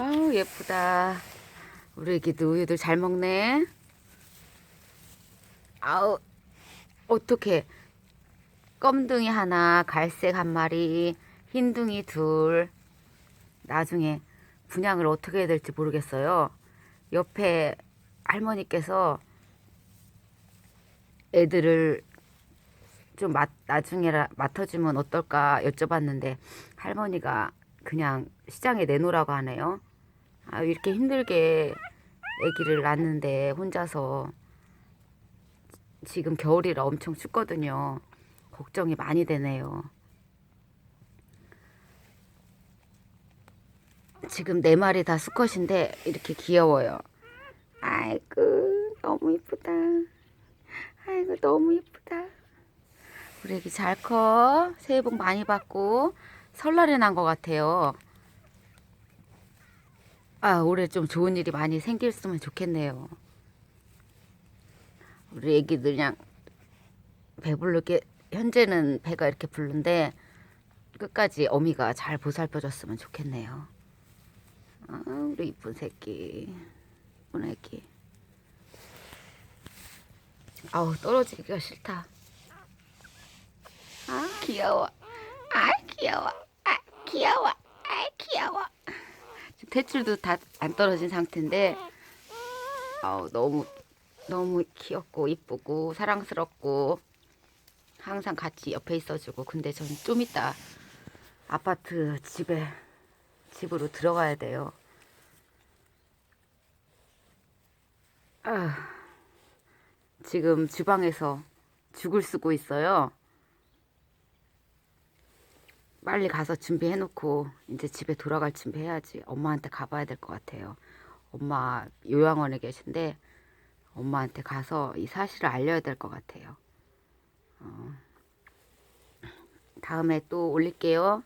아우 예쁘다. 우리 애기도 우유들 잘 먹네. 아우 어떻게 검둥이 하나, 갈색 한 마리, 흰둥이 둘. 나중에 분양을 어떻게 해야 될지 모르겠어요. 옆에 할머니께서 애들을 좀 맡, 나중에 맡아주면 어떨까 여쭤봤는데 할머니가 그냥 시장에 내놓으라고 하네요. 아, 이렇게 힘들게 아기를 낳는데 혼자서 지금 겨울이라 엄청 춥거든요. 걱정이 많이 되네요. 지금 네 마리 다 수컷인데 이렇게 귀여워요. 아이고 너무 이쁘다. 아이고 너무 이쁘다. 우리 애기 잘 커. 새해 복 많이 받고 설날에 난 것 같아요. 아 올해 좀 좋은 일이 많이 생겼으면 좋겠네요. 우리 애기들 그냥 배부르게 현재는 배가 이렇게 부른데 끝까지 어미가 잘 보살펴줬으면 좋겠네요. 아, 우리 이쁜 새끼, 이쁜 애기. 아우 떨어지기가 싫다. 아 귀여워. 아 귀여워. 아 귀여워. 아 귀여워. 지금 대출도 다 안 떨어진 상태인데 아우 너무 너무 귀엽고 이쁘고 사랑스럽고 항상 같이 옆에 있어주고 근데 전 좀 이따 아파트 집에 집으로 들어가야 돼요. 아, 지금 주방에서 죽을 쓰고 있어요. 빨리 가서 준비해놓고 이제 집에 돌아갈 준비해야지. 엄마한테 가봐야 될 것 같아요. 엄마 요양원에 계신데 엄마한테 가서 이 사실을 알려야 될 것 같아요. 어, 다음에 또 올릴게요.